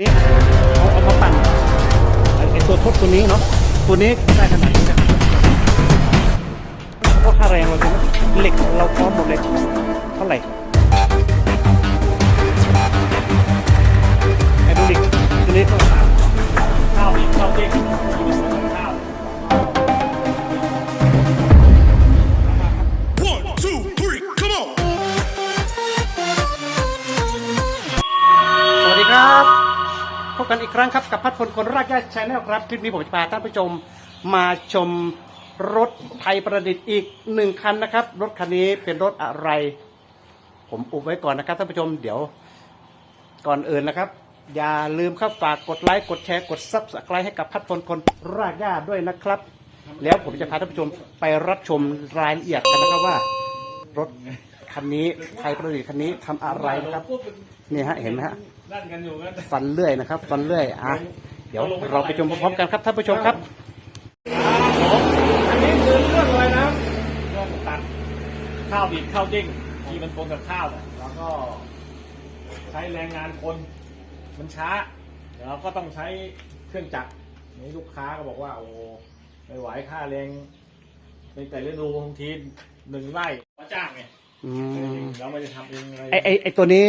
นี่เอาเอามาปั่นไอ้ไอตัวทดตัวนี้เนาะตัวนี้ได้ขนาดนี้นะเพราะค่าแรงเราถึงเหล็กเราพร้อมหมดเลยเท่าไหร่ไอ้เหลิกตัวนี้ก็สาม รั้งครับกับพัดพลคนรากหญ้าชาแนลครับคลิปนี้ผมจะพาท่านผู้ชมมาชมรถไทยประดิษฐ์อีกหนึ่งคันนะครับ รถคันนี้เป็นรถอะไร ผมอุบไว้ก่อนนะครับท่านผู้ชมเดี๋ยวก่อนอื่นนะครับ อย่าลืมครับฝากกดไลค์กดแชร์กดซับสไครต์ให้กับพัดพลคนรากหญ้าด้วยนะครับ แล้วผมจะพาท่านผู้ชมไปรับชมรายละเอียดกันนะครับว่ารถ คันนี้ไทยประดิษฐ์คันนี้ทำอะไรนะครับ นี่ฮะเห็นไหมฮะนั่นกันอยู่กัน ฟันเลื่อยนะครับ ฟันเลื่อยอะเดี๋ยวเราไปชมพร้อมๆกันครับท่านผู้ชมครับ อันนี้คือเรื่องอะไรนะเรื่องตัดข้าวดิบข้าวเด้งที่มันปนกับข้าวน่ะแล้วก็ใช้แรงงานคนมันช้าเราก็ต้องใช้เครื่องจักรนี่ลูกค้าก็บอกว่า โอ้ไม่ไหวค่าแรงในแต่ฤดูบางทีหนึ่งไร่มาจ้างไง อืมเราไม่ได้ทำเองอะไรไอไอไอตัวนี้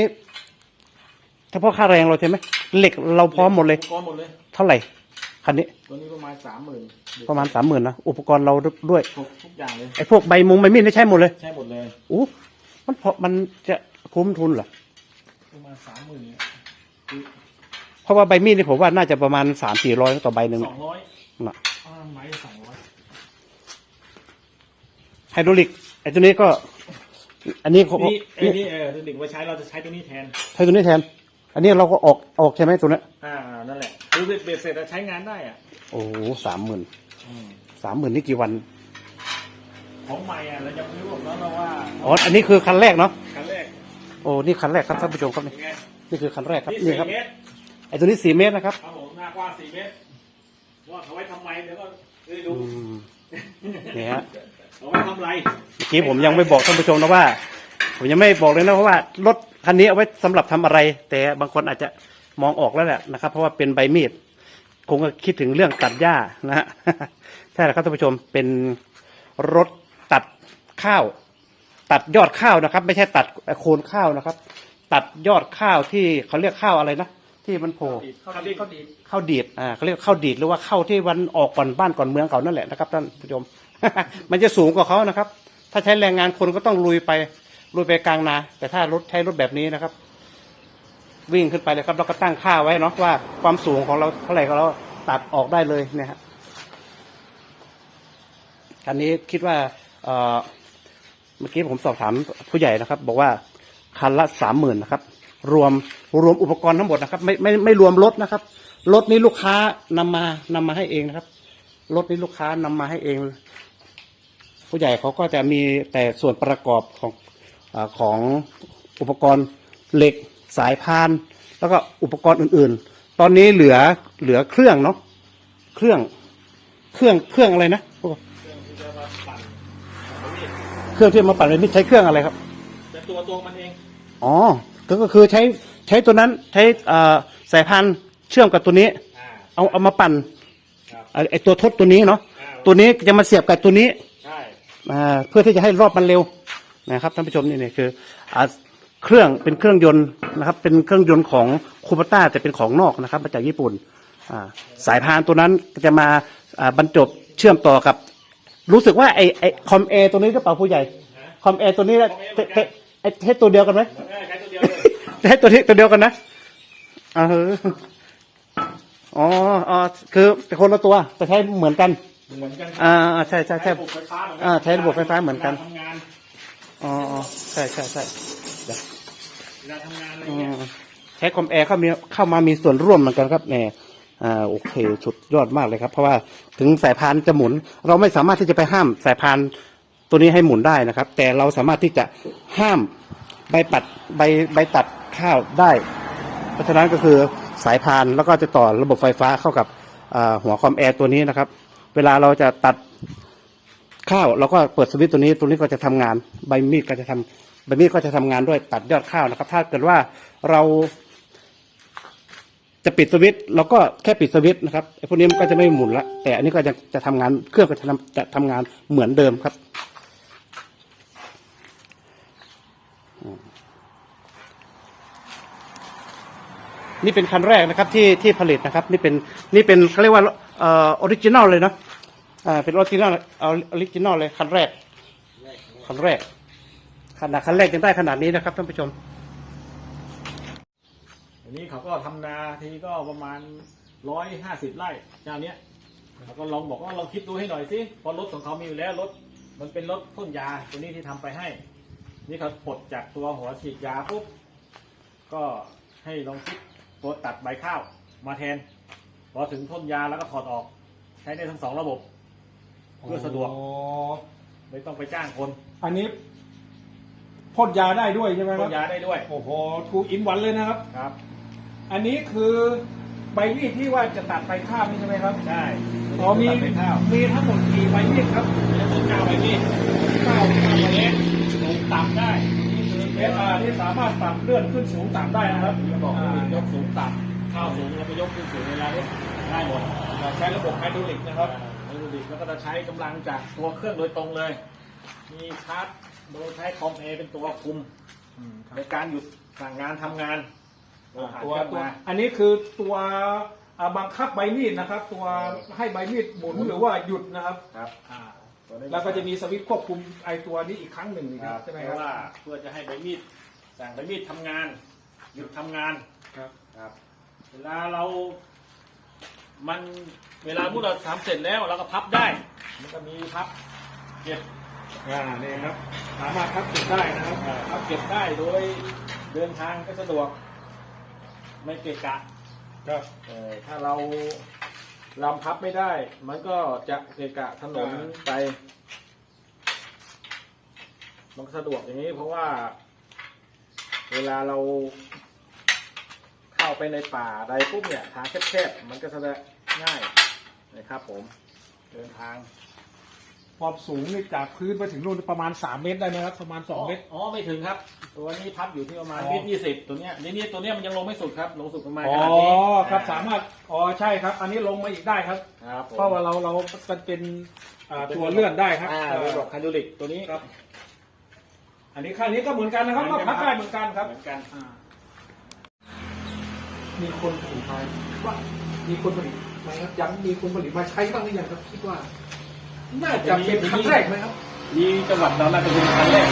เฉพาะค่าแรงเราใช่ไหมเหล็กเราพร้อมหมดเลย ก้อนหมดเลย เท่าไหร่คันนี้ตัวนี้ประมาณสามหมื่นประมาณสามหมื่นนะอุปกรณ์เราด้วยครบทุกอย่างเลย ไอพวกใบมุงใบมีดนี่ใช้หมดเลยใช่หมดเลย อู้มันพอมันจะคุ้มทุนเหรอประมาณสามหมื่นเพราะว่าใบมีดนี่ผมว่าน่าจะประมาณสามสี่ร้อยต่อใบหนึ่งสองร้อยน่ะอ่าไม้สองร้อยไฮดรอลิกไอตัวนี้ก็ อันนี้เขานี่ไอ้นี่นี่เออตัวเด็กไว้ใช้เราจะใช้ตัวนี้แทน ใช้ตัวนี้แทน อันนี้เราก็ออกออกใช่ไหมตัวเนี้ยอ่านั่นแหละคือเบ็ดเสร็จแล้วใช้งานได้อะโอ้โหสามหมื่นสามหมื่นนี่กี่วัน ของใหม่อะเราจะไม่รู้หรอกเนาะเราว่าอ๋อ อันนี้คือคันแรกเนาะครั้งแรกโอ้ นี่คันแรกครับท่านผู้ชมครับนี่ เป็นไงนี่คือคันแรกครับ นี่นี่สี่ครับเมตรไอตัวนี้สี่เมตรนะครับครับผมหน้ากว้างสี่เมตรว่าเขาไว้ทำไมเดี๋ยวก็จะได้ดูอืมนี่ฮะ เขาไว้ทำไรเมื่อกี้ผมยังไม่บอกท่านผู้ชมนะว่า ผมยังไม่บอกเลยนะเพราะว่ารถคันนี้เอาไว้สำหรับทำอะไร แต่บางคนอาจจะมองออกแล้วแหละนะครับ เพราะว่าเป็นใบมีดคงก็คิดถึงเรื่องตัดหญ้านะฮะ ใช่แล้วครับท่านผู้ชมเป็นรถตัดข้าว ตัดยอดข้าวนะครับ ไม่ใช่ตัดโคนข้าวนะครับ ตัดยอดข้าวที่เขาเรียกข้าวอะไรนะที่มันโผล่ เขาดีเขาดีข้าวดีด อ่าเขาเรียกข้าวดีดหรือว่าข้าวที่วันออกก่อนบ้านก่อนเมืองเขานั่นแหละนะครับท่านผู้ชม มันจะสูงกว่าเขานะครับ ถ้าใช้แรงงานคนก็ต้องลุยไปลุยไปกลางนา แต่ถ้ารถใช้รถแบบนี้นะครับ วิ่งขึ้นไปเลยครับแล้วก็ตั้งค่าไว้เนาะว่าความสูงของเราเท่าไหร่ก็เราตัดออกได้เลยเนี่ยฮะคันนี้คิดว่าเเมื่อกี้ผมสอบถามผู้ใหญ่นะครับ บอกว่าคันละสามหมื่นนะครับ รวมรวมอุปกรณ์ทั้งหมดนะครับ ไม่ไม่ไม่รวมรถนะครับรถนี้ลูกค้านำมานำมาให้เองนะครับรถนี้ลูกค้านำมาให้เอง ผู้ใหญ่เขาก็จะมีแต่ส่วนประกอบของอาของอุปกรณ์เหล็กสายพาน แล้วก็อุปกรณ์อื่นๆ ตอนนี้เหลือเหลือเครื่องเนาะเครื่องเครื่องเครื่องอะไรนะเครื่องที่จะมาปั่นเอาไว้เครื่องที่มาปั่นเลยนี่ใช้เครื่องอะไรครับแต่ตัวตัวมันเองอ๋อก็ก็คือใช้ใช้ตัวนั้นใช้เอ่อสายพานเชื่อมกับตัวนี้อ่าเอาเอามาปั่นครับไอ้ไอตัวทดตัวนี้เนาะอ่าตัวนี้จะมาเสียบกับตัวนี้ใช่อ่า เพื่อที่จะให้รอบมันเร็วนะครับท่านผู้ชมนี่นี่คืออเครื่องเป็นเครื่องยนต์นะครับ เป็นเครื่องยนต์ของคูปต้าแต่เป็นของนอกนะครับมาจากญี่ปุ่นสายพานตัวนั้นจะมาบรรจบเชื่อมต่อกับ รู้สึกว่าไอไอคอมแอร์ตัวนี้ก็เป่าผู้ใหญ่คอมแอร์ตัวนี้ไอเทสตัวเดียวกันไหมเออใช้ตัวเดียวตัวเดียวกันนะอ๋ออ๋อคือคนละตัวแต่ใช้เหมือนกัน เหมือนกันอ่าอ่าใช่ใช่ใช่ ระบบไฟฟ้าเหมือนกัอ่าใช้ระบบไฟฟ้าเหมือนกัน วลทำงานอ๋ออ๋อใช่ใช่ใช่เดี๋ยวเวลาทำงานอะไรอืเงี้ยมใช้คอมแอร์เข้ามีเข้ามามีส่วนร่วมเหมือนกันครับแหมอ่าโอเคสุดยอดมากเลยครับ เพราะว่าถึงสายพานจะหมุน เราไม่สามารถที่จะไปห้ามสายพานตัวนี้ให้หมุนได้นะครับ แต่เราสามารถที่จะห้ามใบปัดใบใบตัดข้าวได้ เพราะฉะนั้นก็คือสายพานแล้วก็จะต่อระบบไฟฟ้าเข้ากับอ่าหัวคอมแอร์ตัวนี้นะครับ เวลาเราจะตัดข้าวเราก็เปิดสวิตช์ตัวนี้ตัวนี้ก็จะทำงาน ใบมีดก็จะทำใบมีดก็จะทำงานด้วยตัดยอดข้าวนะครับ ถ้าเกิดว่าเราจะปิดสวิตช์เราก็แค่ปิดสวิตช์นะครับไอ้พวกนี้มันก็จะไม่หมุนละแต่อันนี้ก็จะจะทำงานเครื่องก็จะทำจะทำงานเหมือนเดิมครับ นี่เป็นคันแรกนะครับที่ที่ผลิตนะครับ นี่เป็นนี่เป็นเขาเรียกว่า เอ่อออริจินอลเลยเนาะอ่าเป็นออริจินอลออริจินอลเลยคันแรกคันแรกขนาดคันแรกยังได้ขนาดนี้นะครับท่านผู้ชมอันนี้เขาก็ทำนาทีก็ประมาณร้อยห้าสิบไร่เจ้าเนี้ยเขาก็ลองบอกว่าลองคิดดูให้หน่อยสิเพราะรถของเขามีอยู่แล้วรถมันเป็นรถพ่นยาตัวนี้ที่ทำไปให้ นี่เขาปลดจากตัวหัวฉีดยาปุ๊บก็ให้ลองคิดตัวตัดใบข้าวมาแทน พอถึงพ่นยาแล้วก็ถอดออก ใช้ได้ทั้งสองระบบ เพื่อสะดวก อ๋อไม่ต้องไปจ้างคนอันนี้พ่นยาได้ด้วยใช่ไหมคพ่รับนยาได้ด้วยโอ้โหทูอินวันเลยนะครับ ครับ อันนี้คือใบมีดที่ว่าจะตัดใบข้าวนี่ใช่ไหมครับใช่อ๋อมีตัดใบข้าวมีทั้งหมดกี่ใบมีดครับมีทั้งหมดเก้าใบมีดเก้าใบเล็มีกดสูงต่ำได้นี่คือเอสอาร์ที่สามารถปรับเลื่อนขึ้นสูงต่ำได้นะครับจะบอกอ่าว่ายกสูงต่ำ ข้าวสูงเราไปยกขึ้นสูงเวลานี้ได้หมดใช้ระบบไฮดรอลิกนะครับไฮดรอลิกแล้วก็จะใช้กำลังจากตัวเครื่องโดยตรงเลย มีคาร์ดโดยใช้คอมเอเป็นตัวคุมในการหยุดสั่งงานทำงานโดยผ่านตัวเครื่องตัวมาอันนี้คือตัวอ่าบังคับใบมีดนะครับ ตัวให้ใบมีดหมุนหรือว่าหยุดนะครับครับอ่าตัวนี้แล้วก็จะมีสวิตช์ควบคุมไอตัวนี้อีกครั้งหนึ่งนะคครัรับบใช่ไหมเพครับราะว่าเพื่อจะให้ใบมีดสั่งใบมีดทำงาน หยุดทำงานครับครับ เวลาเรามันเวลาเมื่อเราทำเสร็จแล้วเราก็พับได้ มันก็มีพับเก็บอ่านี่ครับ สามารถทับเก็บได้นะครับอ่าพับเก็บได้โดยเดินทางก็สะดวก ไม่เกะกะครับเออถ้าเราลำพับไม่ได้ มันก็จะเกะกะถนนไป มันก็สะดวกอย่างนี้เพราะว่า เวลาเรา เข้าไปในป่าใดปุ๊บเนี่ยทางแคบๆมันก็จะง่ายนะครับผมเดินทางความสูงนี่จากพื้นไปถึงนู่นประมาณ 3 เมตรได้ไหมครับประมาณ 2 เมตรอ๋อไม่ถึงครับ ตัวนี้พับอยู่ที่ประมาณอ๋อเมตรยี่สิบตัวเนี้ยนี่นี่ตัวเนี้ยมันยังลงไม่สุดครับลงสุดประมาณอ๋ขอนาดนี้ครับสามารถอ๋อใช่ครับ อันนี้ลงมาอีกได้ครับ ครับผมเพราะว่าเราเรามันเป็นอ่าตัวเลื่อนได้ครับ อ่าเอ่อระบบคันดูลิกตัวนี้ครับ อันนี้ข้างนี้ก็เหมือนกันนะครับเหมืก็อนกันพับได้เหมือนกันครับ เหมือนกัน อ่า มีคนผลิตไหมว่า มีคนผลิตไหมครับยังมีคนผลิตมาใช้บ้างหรือยังครับคิดว่า น่าจะเป็นครั้งแรกไหมครับมีจังหวัดเราน่าจะเป็นครั้งแรก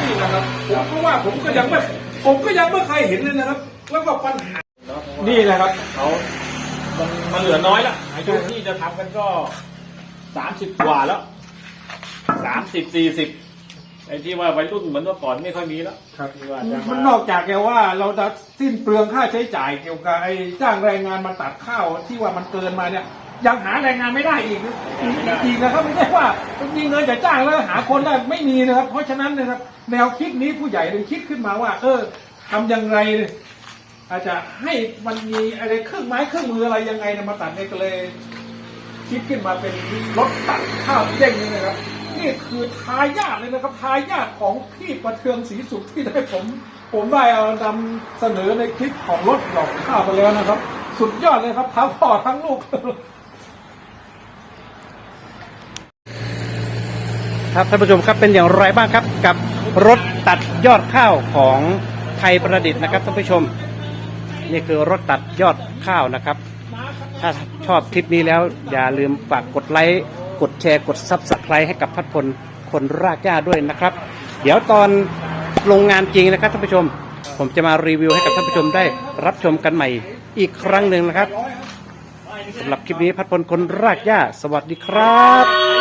นี่นะครับผมเพราะว่าผมก็ยังไม่ผมก็ยังไม่เคยเห็นเลยนะครับ แล้วก็ปัญหาเนาะนี่แหละครับเขามันมันเหลือน้อยละอายุที่จะทำกันก็สามสิบกว่าแล้วสามสิบสี่สิบ ไอ้ที่ว่าวัยรุ่นเหมือนเมื่อก่อนไม่ค่อยมีแล้วครับที่ว่าจะมันมานอกจากแกว่าเราจะสิ้นเปลืองค่าใช้จ่ายเกี่ยวกับไอ้จ้างแรงงานมาตัดข้าวที่ว่ามันเกินมาเนี่ย ยังหาแรงงานไม่ได้อีกอีกนะครับไม่ใช่ว่ามีเงินจะจ้างแล้วหาคนได้ไม่มีนะครับ เพราะฉะนั้นนะครับ แนวคิดนี้ผู้ใหญ่เลยคิดขึ้นมาว่า เออทำอย่างไร อาจจะให้มันมีอะไรเครื่องไม้เครื่องมืออะไรยังไงนะมาตัดเนี่ยก็เลย คิดขึ้นมาเป็นรถตัดข้าวเด้งนี่นะครับ นี่คือทายาทเลยนะครับทายาทของพี่ประเทืองศรีสุขที่ได้ผม ผมได้เอานำเสนอในคลิปของรถหลอกข้าวไปแล้วนะครับ สุดยอดเลยครับทั้งพ่อทั้งลูกครับท่านผู้ชมครับเป็นอย่างไรบ้างครับ กับรถตัดยอดข้าวของไทยประดิษฐ์นะครับท่านผู้ชม นี่คือรถตัดยอดข้าวนะครับ ถ้าชอบคลิปนี้แล้วอย่าลืมฝากกดไลค์ กดแชร์กดซับสไครต์ให้กับพัดพลคนรากหญ้าด้วยนะครับ เดี๋ยวตอนลงงานจริงนะครับท่านผู้ชม ผมจะมารีวิวให้กับท่านผู้ชมได้รับชมกันใหม่อีกครั้งหนึ่งนะครับสำหรับคลิปนี้พัดพลคนรากหญ้าสวัสดีครับ